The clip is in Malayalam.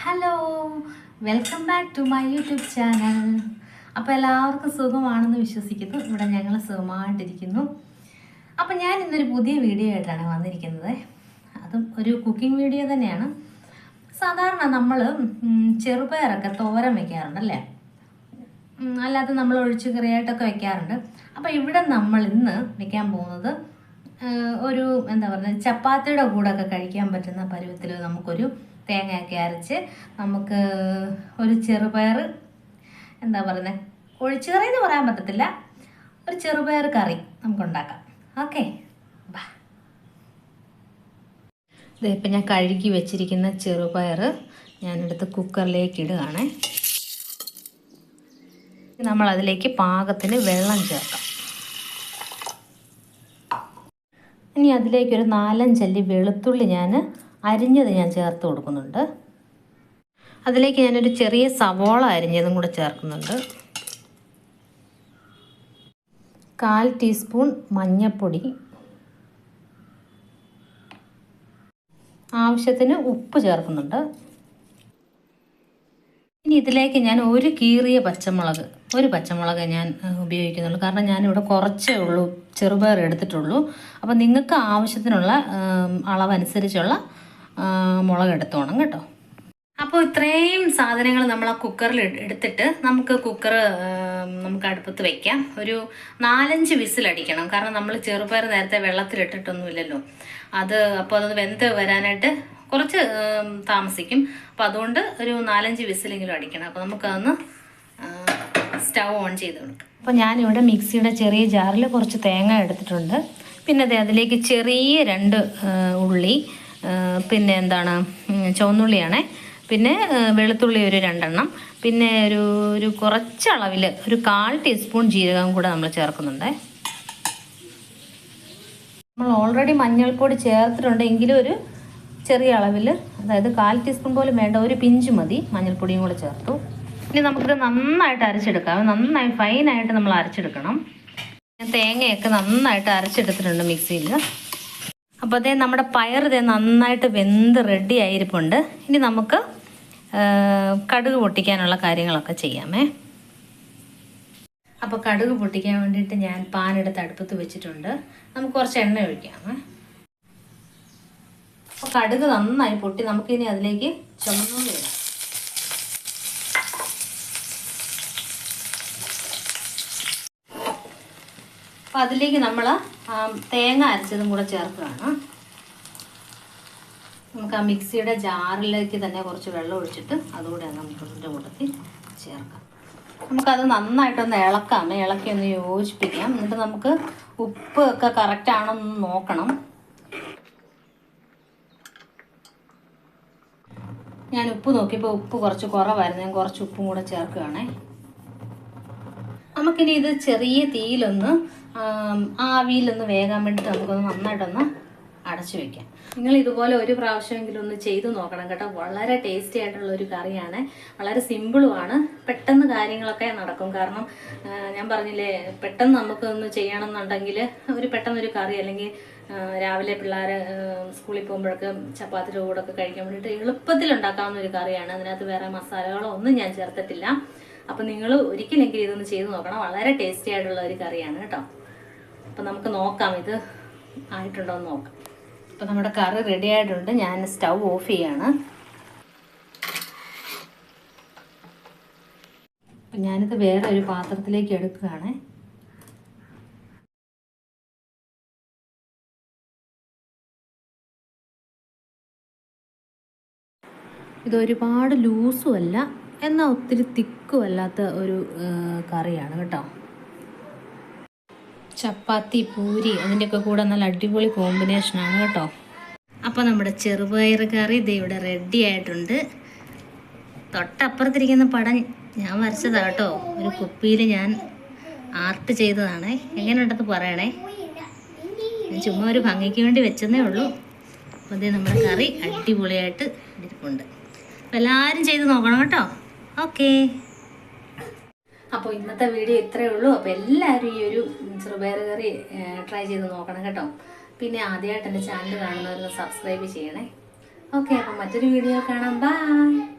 Hello welcome back to my YouTube channel അപ്പോൾ എല്ലാവർക്കും സുഖമാണെന്ന് വിശ്വസിക്കുന്നു. ഇവിടെ ഞങ്ങൾ സുഖമായിട്ടിരിക്കുന്നു. അപ്പോൾ ഞാൻ ഇന്നൊരു പുതിയ വീഡിയോ ആയിട്ടാണ് വന്നിരിക്കുന്നത്. അതും ഒരു കുക്കിംഗ് വീഡിയോ തന്നെയാണ്. സാധാരണ നമ്മൾ ചെറുപയറൊക്കെ തോരൻ വയ്ക്കാറുണ്ടല്ലേ അല്ലാതെ നമ്മൾ ഒഴിച്ചു കറിയായിട്ടൊക്കെ വയ്ക്കാറുണ്ട് അപ്പോൾ ഇവിടെ നമ്മൾ ഇന്ന് വയ്ക്കാൻ പോകുന്നത് ഒരു എന്താ പറയുക ചപ്പാത്തിയുടെ കൂടെ ഒക്കെ കഴിക്കാൻ പറ്റുന്ന പരുവത്തിൽ നമുക്കൊരു തേങ്ങയൊക്കെ അരച്ച് നമുക്ക് ഒരു ചെറുപയർ എന്താ പറയുന്നത് ഒഴിച്ചുകറി എന്ന് പറയാൻ പറ്റത്തില്ല. ഒരു ചെറുപയർ കറി നമുക്ക് ഉണ്ടാക്കാം ഓക്കെ ബാ. ഇപ്പം ഞാൻ കഴുകി വെച്ചിരിക്കുന്ന ചെറുപയർ ഞാനെടുത്ത് കുക്കറിലേക്ക് ഇടുകയാണേ. നമ്മൾ അതിലേക്ക് പാകത്തിന് വെള്ളം ചേർക്കാം. ഇനി അതിലേക്കൊരു നാലഞ്ചല്ലി വെളുത്തുള്ളി ഞാൻ അരിഞ്ഞത് ഞാൻ ചേർത്ത് കൊടുക്കുന്നുണ്ട്. അതിലേക്ക് ഞാനൊരു ചെറിയ സവോള അരിഞ്ഞതും കൂടെ ചേർക്കുന്നുണ്ട്. കാൽ ടീസ്പൂൺ മഞ്ഞൾപ്പൊടി ആവശ്യത്തിന് ഉപ്പ് ചേർക്കുന്നുണ്ട്. ഇനി ഇതിലേക്ക് ഞാൻ ഒരു കീറിയ പച്ചമുളക് ഒരു പച്ചമുളക് ഞാൻ ഉപയോഗിക്കുന്നുള്ളൂ. കാരണം ഞാനിവിടെ കുറച്ചേ ഉള്ളൂ ചെറുപയർ എടുത്തിട്ടുള്ളൂ. അപ്പോൾ നിങ്ങൾക്ക് ആവശ്യത്തിനുള്ള അളവനുസരിച്ചുള്ള ആ, മുളക് എടുത്തോണം കേട്ടോ. അപ്പോൾ ഇത്രയും സാധനങ്ങൾ നമ്മൾ ആ കുക്കറിൽ എടുത്തിട്ട് നമുക്ക് കുക്കർ നമുക്ക് അടുപ്പത്ത് വെക്കാം. ഒരു നാലഞ്ച് വിസിലടിക്കണം കാരണം നമ്മൾ ചെറുപയർ നേരത്തെ വെള്ളത്തിലിട്ടിട്ടൊന്നുമില്ലല്ലോ. അത് അപ്പോൾ അത് വെന്ത് വരാനായിട്ട് കുറച്ച് താമസിക്കും. അപ്പോൾ അതുകൊണ്ട് ഒരു നാലഞ്ച് വിസിലെങ്കിലും അടിക്കണം. അപ്പോൾ നമുക്കതൊന്ന് സ്റ്റൗ ഓൺ ചെയ്ത് കൊടുക്കാം. അപ്പോൾ ഞാനിവിടെ മിക്സിയുടെ ചെറിയ ജാറിൽ കുറച്ച് തേങ്ങ എടുത്തിട്ടുണ്ട്. പിന്നെ അതിലേക്ക് ചെറിയ രണ്ട് ഉള്ളി പിന്നെ എന്താണ് ചുവന്നുള്ളിയാണേ. പിന്നെ വെളുത്തുള്ളി ഒരു രണ്ടെണ്ണം. പിന്നെ ഒരു ഒരു കുറച്ച് അളവിൽ ഒരു കാൽ ടീസ്പൂൺ ജീരകം കൂടെ നമ്മൾ ചേർക്കുന്നുണ്ട്. നമ്മൾ ഓൾറെഡി മഞ്ഞൾപ്പൊടി ചേർത്തിട്ടുണ്ട്. എങ്കിലും ഒരു ചെറിയ അളവിൽ അതായത് കാൽ ടീസ്പൂൺ പോലും വേണ്ട ഒരു പിഞ്ച് മതി. മഞ്ഞൾപ്പൊടിയും കൂടെ ചേർത്തു. ഇനി നമുക്കിത് നന്നായിട്ട് അരച്ചെടുക്കാം. നന്നായി ഫൈനായിട്ട് നമ്മൾ അരച്ചെടുക്കണം. തേങ്ങയൊക്കെ നന്നായിട്ട് അരച്ചെടുത്തിട്ടുണ്ട് മിക്സിയിൽ അപ്പോൾ അതേ നമ്മുടെ പയർ ഇതേ നന്നായിട്ട് വെന്ത് റെഡി ആയിരിപ്പുണ്ട്. ഇനി നമുക്ക് കടുക് പൊട്ടിക്കാനുള്ള കാര്യങ്ങളൊക്കെ ചെയ്യാമേ. അപ്പോൾ കടുക് പൊട്ടിക്കാൻ വേണ്ടിയിട്ട് ഞാൻ പാനെടുത്ത് അടുപ്പത്ത് വെച്ചിട്ടുണ്ട്. നമുക്ക് കുറച്ച് എണ്ണ ഒഴിക്കാമേ. അപ്പോൾ കടുക് നന്നായി പൊട്ടി നമുക്കിനി അതിലേക്ക് ചുമന്നുള്ളി ഇടാം. അപ്പോൾ അതിലേക്ക് നമ്മൾ തേങ്ങ അരച്ചതും കൂടെ ചേർക്കുകയാണ്. നമുക്ക് ആ മിക്സിയുടെ ജാറിലേക്ക് തന്നെ കുറച്ച് വെള്ളം ഒഴിച്ചിട്ട് അതുകൂടെ നമുക്ക് ഇതിന്റെ കൂട്ടത്തിൽ ചേർക്കാം. നമുക്കത് നന്നായിട്ടൊന്ന് ഇളക്കാം. ഇളക്കി ഒന്ന് യോജിപ്പിക്കാം. എന്നിട്ട് നമുക്ക് ഉപ്പ് ഒക്കെ കറക്റ്റ് ആണെന്ന് നോക്കണം. ഞാൻ ഉപ്പ് നോക്കിയപ്പോൾ ഉപ്പ് കുറച്ച് കുറവായിരുന്നു. ഞാൻ കുറച്ച് ഉപ്പും കൂടെ ചേർക്കുകയാണേ. നമുക്കിനി ഇത് ചെറിയ തീയിലൊന്ന് ആവിയിലൊന്ന് വേകാൻ വേണ്ടിയിട്ട് നമുക്കൊന്ന് നന്നായിട്ടൊന്ന് അടച്ചു വെക്കാം. നിങ്ങൾ ഇതുപോലെ ഒരു പ്രാവശ്യമെങ്കിലും ഒന്ന് ചെയ്തു നോക്കണം കേട്ടോ. വളരെ ടേസ്റ്റി ആയിട്ടുള്ള ഒരു കറിയാണ്. വളരെ സിമ്പിളുമാണ് പെട്ടെന്ന് കാര്യങ്ങളൊക്കെ നടക്കും. കാരണം ഞാൻ പറഞ്ഞില്ലേ പെട്ടെന്ന് നമുക്ക് ഒന്ന് ചെയ്യണമെന്നുണ്ടെങ്കിൽ ഒരു പെട്ടെന്നൊരു കറി അല്ലെങ്കിൽ രാവിലെ പിള്ളേർ സ്കൂളിൽ പോകുമ്പോഴൊക്കെ ചപ്പാത്തിയുടെ കൂടെ ഒക്കെ കഴിക്കാൻ വേണ്ടിയിട്ട് എളുപ്പത്തിൽ ഉണ്ടാക്കാവുന്ന ഒരു കറിയാണ്. അതിനകത്ത് വേറെ മസാലകളോ ഒന്നും ഞാൻ ചേർത്തിട്ടില്ല. അപ്പം നിങ്ങൾ ഒരിക്കലെങ്കിലും ഇതൊന്ന് ചെയ്ത് നോക്കണം. വളരെ ടേസ്റ്റി ആയിട്ടുള്ള ഒരു കറിയാണ് കേട്ടോ. അപ്പം നമുക്ക് നോക്കാം ഇത് ആയിട്ടുണ്ടോ എന്ന് നോക്കാം. അപ്പം നമ്മുടെ കറി റെഡി ആയിട്ടുണ്ട്. ഞാൻ സ്റ്റൗ ഓഫ് ചെയ്യാണ്. അപ്പം ഞാനിത് വേറെ ഒരു പാത്രത്തിലേക്ക് എടുക്കുകയാണ്. ഇത് ഒരുപാട് ലൂസും അല്ല. എന്നാൽ ഒത്തിരി തിക്കും അല്ലാത്ത ഒരു കറിയാണ് കേട്ടോ. ചപ്പാത്തി പൂരി അതിന്റെയൊക്കെ കൂടെ നല്ല അടിപൊളി കോമ്പിനേഷനാണ് കേട്ടോ. അപ്പോൾ നമ്മുടെ ചെറുപയർ കറി ഇത് ഇവിടെ റെഡി ആയിട്ടുണ്ട്. തൊട്ടപ്പുറത്തിരിക്കുന്ന പടം ഞാൻ വരച്ചതാ കേട്ടോ. ഒരു കുപ്പിയിൽ ഞാൻ ആർട്ട് ചെയ്തതാണ്. എങ്ങനെയുണ്ടെന്ന് പറയണേ. ചുമ്മാ ഒരു ഭംഗിക്ക് വേണ്ടി വെച്ചതേ ഉള്ളൂ. അപ്പോൾ ഇത് നമ്മുടെ കറി അടിപൊളിയായിട്ട് ഇരിപ്പുണ്ട് അപ്പോൾ എല്ലാവരും ചെയ്ത് നോക്കണം കേട്ടോ. ഓക്കേ. അപ്പോൾ ഇന്നത്തെ വീഡിയോ ഇത്രയേ ഉള്ളൂ. അപ്പോൾ എല്ലാവരും ഈ ഒരു ചെറുപയർ കറി ട്രൈ ചെയ്ത് നോക്കണം കേട്ടോ. പിന്നെ ആദ്യമായിട്ട് എന്റെ ചാനൽ കാണുന്നവരൊന്ന് സബ്സ്ക്രൈബ് ചെയ്യണേ. ഓക്കെ അപ്പോൾ മറ്റൊരു വീഡിയോ കാണാം. ബൈ